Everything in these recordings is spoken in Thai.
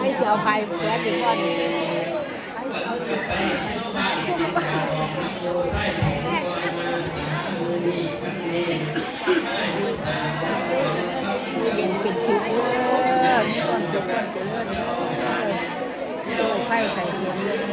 ไอ้เจียวไฟแก๊สดีกว่านี่ไอ้เอาอยู่เย็นเป็นชุดเลยมีก่อนจบก่อนเจริญเลยไฟไข่เย็นเลย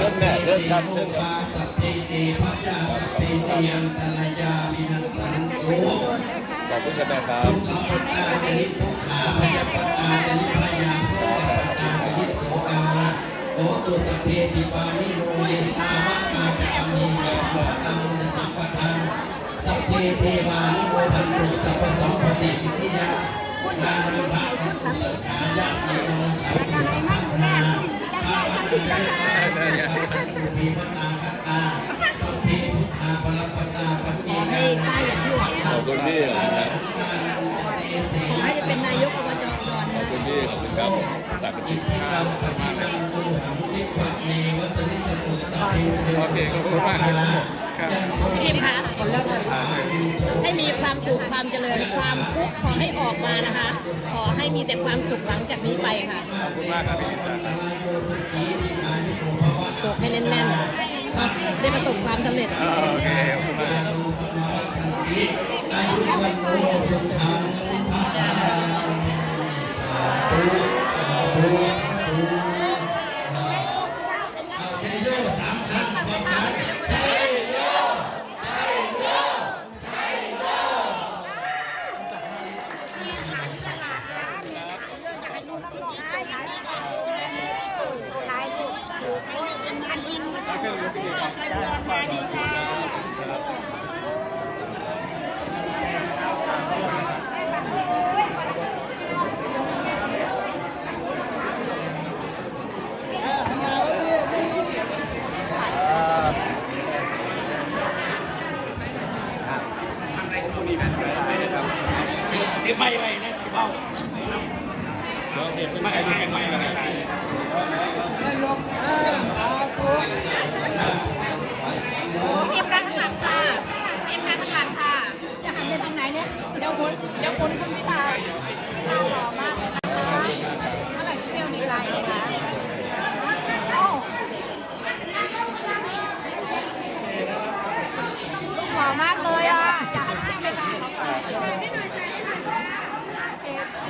เชิญแม่เชิญครับเชิญครับสัพพิติพัจจาสัพพิติยันตนายาวินัสสันตุขอบคุณครับแม่ครับขับปตาจนิทุกขาพยาปตาจนิพยาโสปตาปยิสโสกาโอตุสัพเพติปานิโนเยตาวัตตาปะมีสัมปตังสัมปทังสัพเพเทวานิโมทันตุสัพพสัมปติสิทธิยาทานุภาพสัมปทายาสีโนสัพพสัมปนา ภาวันตุสัพพิปตาคัตตาสัพพิพุทธาปรปตาปัจเจกานาขอบคุณพี่ครับให้จะเป็นนายกอบจขอบคุณพี่ขอบคุณครับสาธุอิทธิกรรมปฏินังดูหังนิปะเมวสนิจตุสัพพิเทโอเคขอบคุณมากครับ พี่เอ็มคะให้มีความสุขความเจริญความทุกข์ขอให้ออกมานะคะ ขอให้มีแต่ความสุขหลังจากนี้ไปค่ะขอบคุณมากครับพี่ลิซ่าตกให้แน่นๆได้ประสบความสำเร็จอ่าโอเคขอบคุณมากครับ สิไม่ไว้นะเบาไม่ไม่ไม่ไม่ นายกเออสาธุ เตรียมการข้างหลังค่ะเตรียมการข้างหลังค่ะ จะหันไปทางไหน เนี่ยเดี๋ยวคุณเดี๋ยวคุณคุณพิธาพิธาหล่อมากเลยนะคะเมื่อไหร่จะเที่ยวมีไรคะโอ้หล่อมากเลยอะอยากให้เที่ยวเวลาเขาค่ะ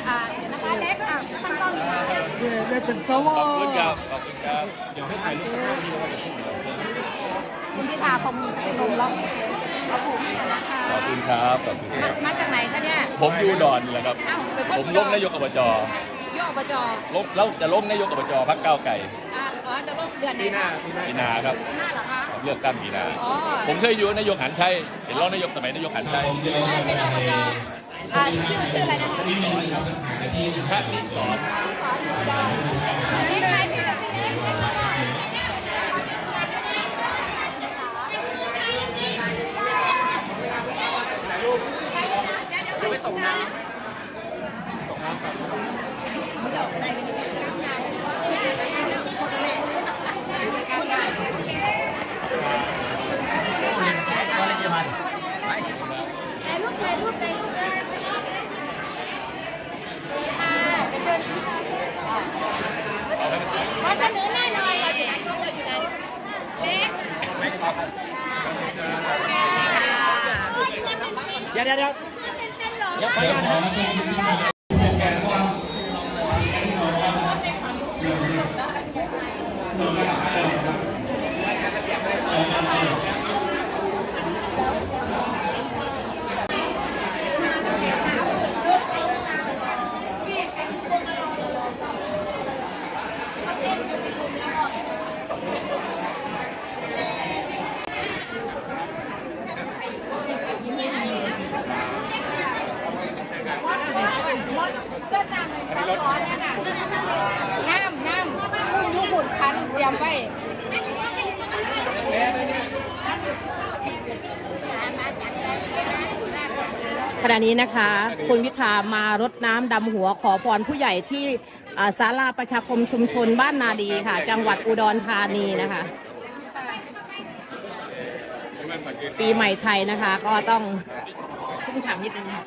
อ่าเดี๋ยวนะคะเล็กอะตั้งกล้องอยู่นะเนี่ยได้เป็นสวขอบคุณครับขอบคุณครับเดี๋ยวให้ถ่ายรูปสักครู่นี้แล้วก็คุณพิธาคงจะเป็นลมแล้ว เอาผมนะคะขอบคุณครับขอบคุณคมารับ มาจากไหนคะเนี่ย ผมอยู่ดอนนี่แหละครับ อ้าวเป็นคนผมอุดร ล้มนายกอบจโยกอบจล้มแล้วจะล้มนายกอบจพักเก้าวไก่อ่าอ๋อจะลงเดือนไหนคะปีนาครับ ปีหน้าเหรอคะ เลือกตั้งปีนาอ๋อ ผมเคยอยู่นายกหันชัยเห็นรองนายกสมัยนายกหันชัยได้เป็นอบจอ่าชื่อชื่ออะไรนะคะพระนิสอน สอนอยู่อุดรนี่เป็นไง ดี๋ยวเดี๋ยว เดี๋ยวขออนุญาตนะครับ แก่ความ เส้นน้ำในสาร้อนเนี่ยน่ะน้ำน้ำยุบุดคันเตรียมไว้ ขณะ นี้นะคะ คุณพิธามารดน้ำดำหัวขอพรผู้ใหญ่ที่ศาลาประชาคมชุมชนบ้านนาดีค่ะ จังหวัดอุดรธานีนะคะ ปีใหม่ไทยนะคะ ก็ต้องชุ่มฉ่ำนิดนึงค่ะ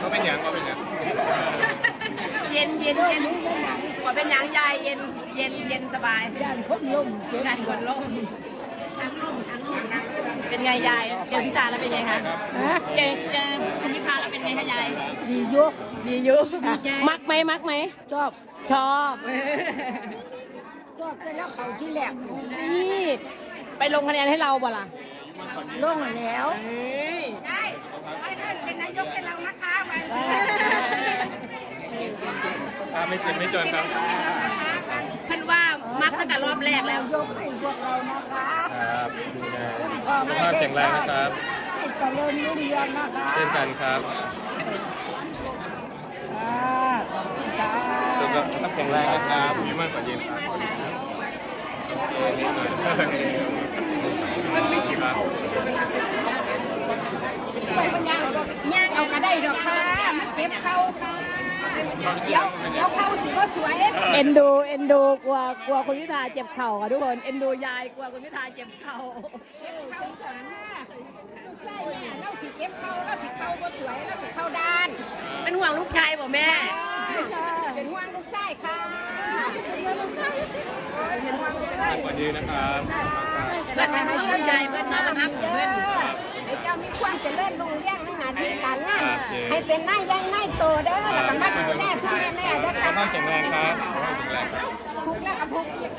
เขาเป็นอย่างเขาเป็นอย่าง เย็นเย็นเย็นขอเป็นหยังยายเย็นเย็นเย็นสบายย่านคนลมย่านคนลมทั้งลมทั้งลมนะเป็นไงยายเจอพิธาแล้วเป็นไงคะเจอเจอคุณพิธาแล้วเป็นไงคะยายดีอยุดีอยู่มักไหมมักไหมชอบชอบชอบแต่แล้วเขาที่แหลกนี่ไปลงคะแนนให้เราบ่ล่ะลงมาแล้วได้ให้ท่านเป็นนายกให้เรานะคะวัน ถ้าไม่เจ็บไม่จนครับเพิ่นว่ามักตั้งแต่รอบแรกแล้ว ยกให้พวกเรานะคะครับดูแลพ่อสุขภาพแข็งแรงนะครับให้เจริญรุ่งเรืองนะคะเช่นกันครับอ่าขอบคุณค่ะสุขภาพแข็งแรงนะครับมีมากกว่าเย็นครับโอเคนิดหน่อยมันไม่กี่ครับไปมันยางเราย่างเอากระได้ดอกค่ะมันเจ็บเข่าค่ะ เดี๋ยวเดี๋ยวเข่าสิว่าสวยเอ็นดูเอ็นดูกลัวกลัวคุณพิธาเจ็บเข่าค่ะทุกคนเอ็นดูยายกลัวคุณพิธาเจ็บเข่าเจ็บเข่าสันลูกไส้แม่เราสิเจ็บเข่าเราสิเข่าว่าสวยเราสิเข่าด้าน เป็นห่วงลูกชายบ่แม่ เป็นห่วงลูกไส้ค่ะเป็นห่วงลูกไส้เป็นห่วงลูกไส้มากกว่านี้นะครับเพื่อนเป็นห่วงลูกชายเพื่อนมาทักเพื่อนให้เจ้ามีความเจริญรุ่งเรืองในหน้า ที่การงานให้เป็นนายใหญ่นายโตเด้อแล้วก็มาดูแลช่วยแม่ๆเด้อสุขค่ะภาพแข็งแรงครับสุขภาพแข็งแรงครับพุกแล้วก็พุกอีก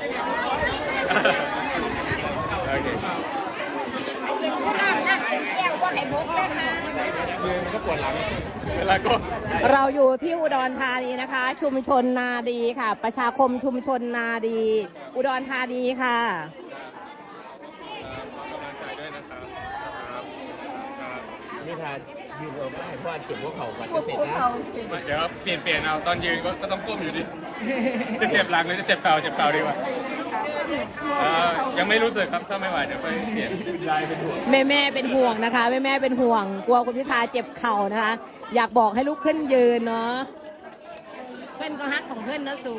โอเคครับไอ้เย็นเขาน้ำน้ำเป็นแก้วว่าให้พุกเลยค่ะมือมันก็ปวดหลังเวลาก็เราอยู่ที่อุดรธานีนะคะ ชุมชนนาดีค่ะ ประชาคมชุมชนนาดี อุดรธานีค่ะกำลังใจด้วยนะครับ ครับครับนี่ทาน ยืนเอาไม่เพราะว่าเจ็บหัวเข่าก่อนพวจะกเสร็จพวกนะเราเดี๋ยวเปลี่ยนเปลี่ยนเอาตอนยืนก็ก็ต้องก้มอยู่ดี จะเจ็บหลังหรือจะเจ็บเข่าเจ็บเข่าดีกว่าเอ่อยังไม่รู้สึกครับถ้าไม่ไหวเดี๋ยวไปเปลี่ยนยายเป็นห่วงแม่แม่ๆเป็นห่วงนะคะแม่แม่ๆเป็นห่วง กลัวคุณพิธาเจ็บเข่านะคะ อยากบอกให้ลุกขึ้นยืนเนาะเพื่อนก็ฮักของเพื่อนนะสู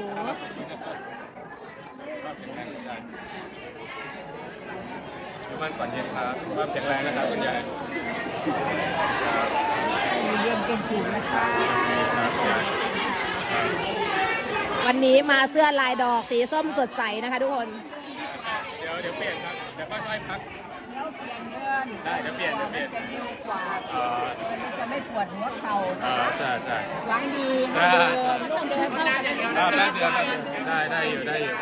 อยู่บ้านก่อนเย็นครับสุขภาพแข็งแรงนะครับคุณยายครับเรียนเป็นสิ่งนะคะครับยายวันนี้มาเสื้อลายดอกสีส้มสดใสนะคะทุกคน เดี๋ยวเดี๋ยวเปลี่ยนครับเดี๋ยวค่อยๆพัก แล้วเปลี่ยนเงินได้เดี๋ยวเปลี่ยนเดี๋ยวเปลี่ยน จะเร็วกว่าเอ่อมันจะไม่ปวดหัวเข่าเอ่นะอคะจ้าจ้า หวังดีจ้าลูกเดินเข้าไปครับได้เดือนครับได้ได้อยู่ได้อยู่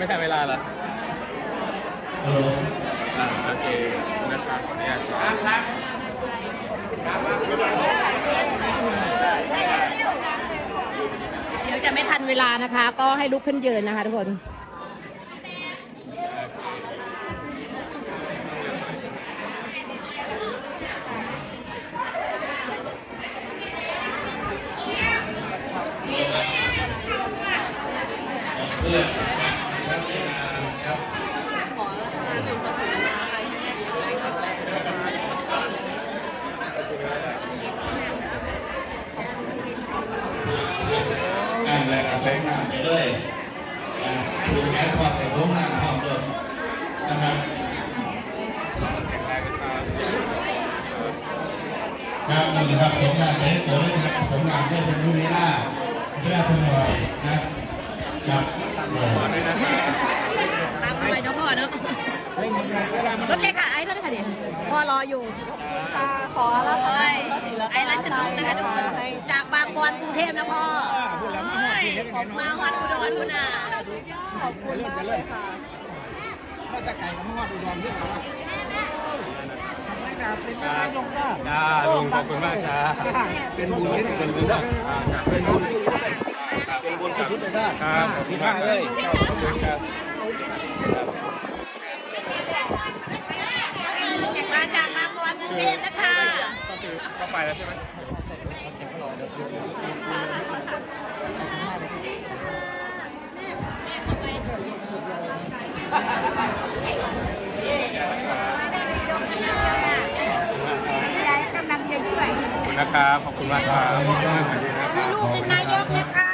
ไม่ทันเวลาเหรอฮัลโหลอ่าโอเคนะครับขออนุญาตครับครับเดี๋ยวจะไม่ทันเวลานะคะ ก็ให้ลุกขึ้นยืนนะคะทุกคน เพื่อนครับเวลาครับการแรงกระแสน้ำไปเลยอ่าดูแค่ความไปสมน้ำความเดิมนะครับ ครับนี่นะครับสมงานเล็กตัวเล็กนะครับสมงานเล็กเป็นรุ่นนี้ล่าเพื่อเป็นหน่อยนะครับกับเอ่อขอด้วยนะครับตามไปเนาะพ่อเนาะรถเล็กค่ะไอ้รถเล็กค่ะเนี่ยพ่อรออยู่ขอแล้วโอ้ไอ้รัชนกนะคะทุกคนจากบางบอนกรุงเทพนะพ่อโอ้ยมาวัดอุดรคุณน่ะขอบคุณมากเลยค่ะเขาจะไก่กับมอดอุดรเยอะมาก จ้าลุงขอบคุณมากครับเป็นบุญที่เป็นบุญนะเป็นบุญที่เป็นบุญที่สุดเลยนะครับมีค่าเลยมาจากบางบอนกรุงเทพนะคะก็คือก็ไปแล้วใช่ไหมยายกำลังจะช่วยขอบคุณนะครับขอบคุณมากครับขอบคุณมากครับให้ลูกเป็นนายกนะคะ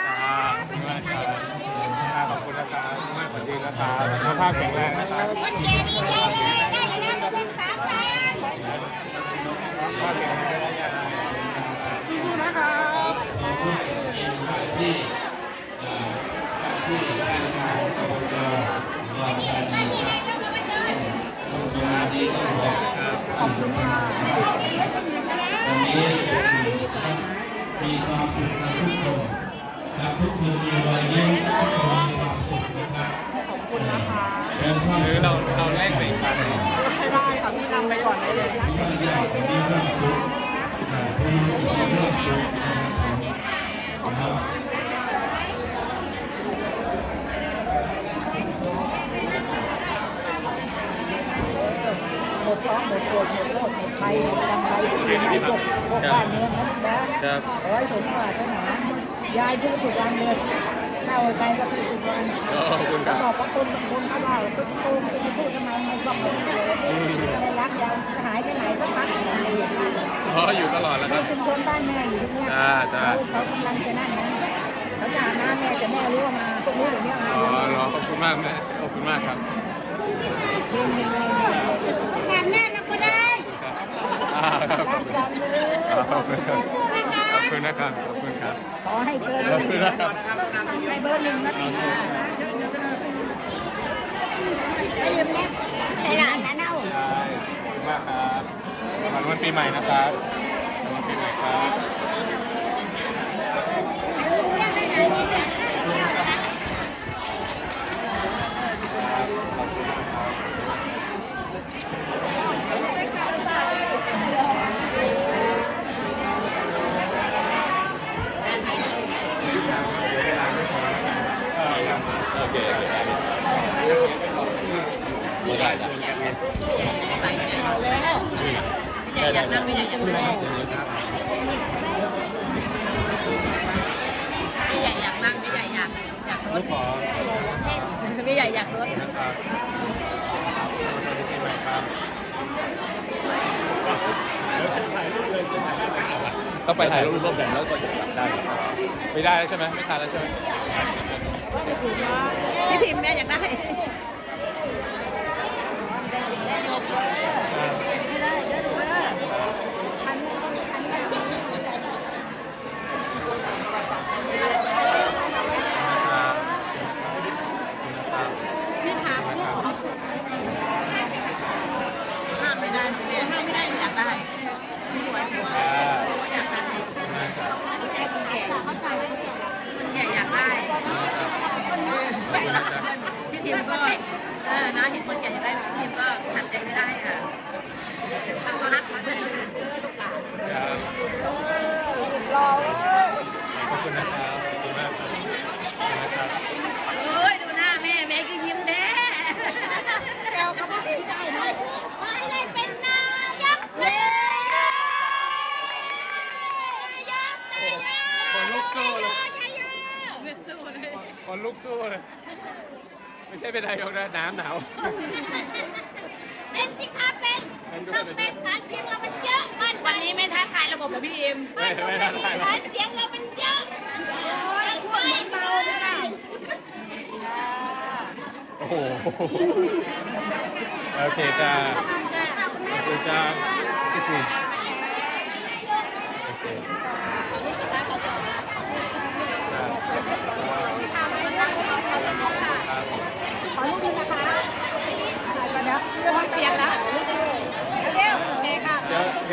ขอบคุณมากครับขอบคุณนะครับมากสวัสดีนะครับสุขภาพแข็งแรงนะครับคนแก่ดีใจเลยได้แล้วก็เป็นสามพันสุขภาพแข็งแรงได้ยังสู้ๆนะครับที่เอ่อที่การงานของอบตวางการดีงานดีก็บอกขอบคุณค่ะ วันนี้มีความสุขกันทุกคนและทุกคนมีรอยยิ้มทุกคนมีความสุขนะครับขอบคุณนะคะเชิญพ่อหรือเราเราแลกไปอีกครั้ได้ค่ะพี่นำไปก่อนได้เลยที่ว่าอยากมีความสุขอ่าผู้มีความสุขนะครับหมดท้องหมดโกรธหมดโลภหมด ภัยกำไรที่มีให้พวกพวกบ้านเมืองนั้นนะครับ ขอให้สมปรารถนายายพูดถูกวันเลยเล่าไปก็พูดถูกวันขอบคุณคแล้รัวบ บอกว่าคนบางคนเขาว่าก็โกงจะพูดทำไมไมันบอกไม่ไม่รักยายหายไปไหนก็พักอะไรอย่างเงี้ยเพราะอยู่ตลอดแล้วครับ ชุมชนบ้านแม่อยู่ตรงเนี้ยจ้าจ้า เขาเขากำลังจะนั่นนะเขาจะอาบน้ำแม่แต่แม่รู้ว่ามาพวกนี้อย่างเนี้ยมาอ๋อเหรอขอบคุณมากแม่ขอบคุณมากครับงานแม่เราก็ได้ ครับอ่า ครับขอบคุณกันเลยขอบคุณครับขอบคุณนะครับขอบคุณครับขอให้เกินขอบคุณนะครับไปเบอร์หนึ่งนะพี่ไอ้ยืมเนี่ยใส่หลานนะเน่าได้ขอบคุณมากครับวันวันปีใหม่นะครับวันปีใหม่ครับโอเคไม่ได้จ้ะ ไม่อยากนั่งไม่อยากนั่งไม่อยากอยากนั่งไม่อยากอยากอยากร ลู ถ กขอ ไม่อยากอยากรถ นะครับวันปีใหม่ครับ ต้องไปถ่ายรูปร่วมกันแล้วก็จะได้ไม่ได้แล้วใช่ไหมไม่ทันแล้วใช่ไหม พี่ทิมแม่อยากได้ ครับ นี่ค่ะห้ามไม่ได้น้องแม่ห้ามไม่ได้อยากได้ไม่ไหวเพราะว่าอยากได้แก่คนแก่เข้าใจเข้าใจคนแก่อยากได้พี่ ทิมก็เออนะที่คนแก่อยากได้พิมก็ขัดใจไม่ได้ค่ะมันก็รักของเพื่อนก็สุดครับรอขอบคุณนะครับขอบคุณมากนะครับเฮ้ยดูหน้าแม่แม่กินยิ้มแด้แซวเขาไม่ได้นะไม่ได้เป็นนายกเลยคนลุกสู้เลยเงินสู้เลยนักสู้เลย ไม่ใช่เป็นนายกนะน้ำหนาวเป็นสิคะเป็นต้องเป็นฐานเสียงเรามันเยอะมันวันนี้ไม่ท้าทายระบบกัพี่เอิมไม่ไม่ท้าทายหรฐานเสียงเรามันเยอะไม่เบาค่ะโอ้โหโอเคจ้าขอบคุณจ้าโอเคจ้า ขอบคุณค่ะ ขอรูปนึงนะคะก็เดี๋ยวอนเปลี่ยนแล้วเร็วโอเคค่ะ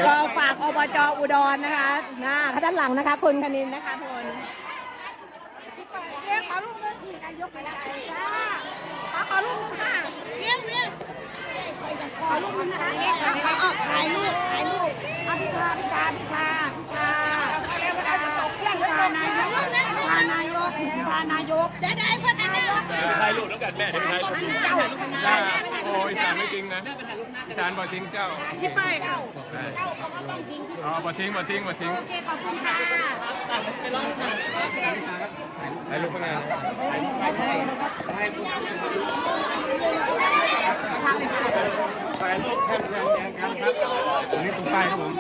ก็ฝากอบจอุดรนะคะหน้าด้านหลังนะคะคุณคณินนะคะคุณเรียกขอรูปนึงนายกไปแล้วจ้าขอขอรูปนึงค่ะเรียกเรียกขอรูปนึงนะคะเรียกค่ะออกถ่ายรูปถ่ายรูปอภิธาพิธาพิธาพิธา พิธานายกพิธานายกพิธานายกได้ได้พ่อนได้ได้ถ่ายรูปแล้วกันแม่เห็นถ่ายรูปเจ้าโอ้อีสานไม่จริงนะสานบ่ทิ้งเจ้าพี่ไปเจ้าเจ้าเขาก็ต้องทิ้งอ๋อบ่ทิ้งบ่ทิ้งบ่ทิ้งโอเคขอบคุณค่ะถ่ายรูปข้างหน้าถ่ายรูปแทนแทนแทนกันครับอันนี้ตรงป้ครับผม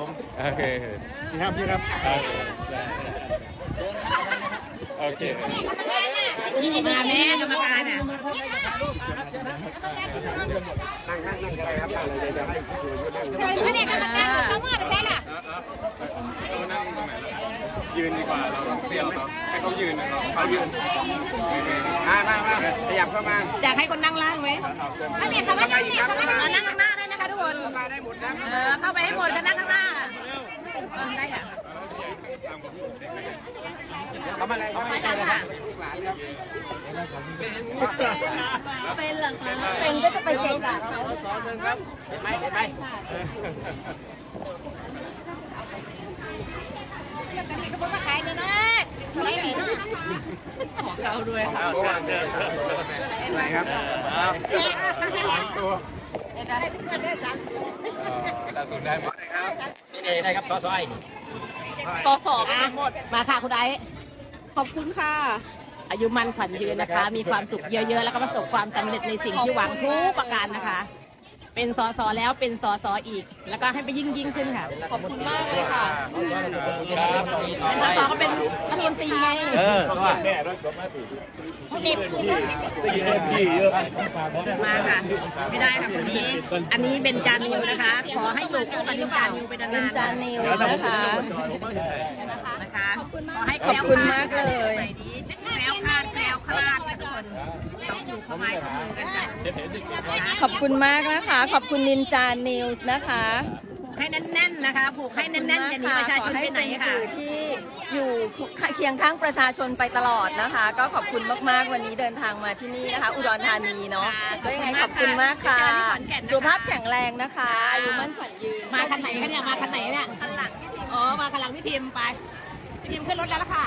ผมโอเคพี่ครับพี่ครับโอเคมาแม่กรรมการอะไม่ได้กรรมการเขาเมื่อไปใช่ล่ะเรานั่งตรงไหนล่ะยืนดีกว่าเราต้องเตี้ยเขาให้เขายืนนะเราเขายืนมามามาขยับเข้ามาอยากให้คนนั่งล่างไหมไม่ได้ค่ะไม่ได้ค่ะไม่ได้เอานั่งข้างหน้าได้นะคะทุกคนมาได้หมดนะเออเข้าไปให้หมดกันนั่งข้างหน้า เออได้ค่ะเขามาอะไรเขามาอะไรนะลูกหลานครับเป็นเหรอคะเป็นก็จะไปเก่งกับเขาสอนเชิญครับไม่ไม่ก็บอกว่าขายเดี๋ยวนะเห็นขอเข้าด้วยค่ะเชิญเชิญอะไรครับตัวได้เพื่อนได้สามาวศูนย์ได้หมดครับนี่เลยได้ครับซอสไอสอสอมาหมด มาค่ะคุณไดขอบคุณค่ะ อายุมันขวัญยืนนะคะ มีความสุขเยอะๆ แล้วก็ประสบความสำเร็จในสิ่งที่หวังทุกประการนะคะ เป็นสอสอแล้วเป็นสอสออีก แล้วก็ให้ไปยิ่งยิ่งๆขึ้นค่ะขอบคุณมากเลยค่ะครับสอสอก็เป็นรัฐมนตรีไงเออว่าเด็กผู้หญิงมาค่ะ ไม่ได้ค่ะคนนี้ อันนี้เบนจานิวนะคะ ขอให้อยู่คู่กับเบนจานิวไปนานๆเบนจานิวนะคะนะคะขอให้แคล้วขอบคุณมากเลย ต้องอยู่เข้าไม้เข้ามือกันจ้ะขอบคุณมากนะคะ ขอบคุณนินจานิวส์นะคะผูกให้แน่นๆนะคะผูกให้แน่นๆอย่าหนีประชาชนขอไปให้ไหนเป็นค่ะสื่อที่อยู่เคียงข้างประชาชนไปตลอดนะคะ ก็ขอบคุณมากๆวันนี้เดินทางมาที่นี่นะคะ อุดรธานีเนาะก็ยังไงขอบคุณมากค่ะสุขภาพแข็งแรงนะคะอายุมั่นขวัญยืนมาคันไหนคะเนี่ยมาคันไหนเนี่ยคันหลังพี่พิมอ๋อมาคันหลังพี่พิมไปพี่พิมขึ้นรถแล้วล่ะค่ะ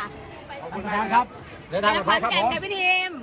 ขอบคุณครับเดินทางไปปลอดภัยขอนครับแก่นผมค่ะพี่พิม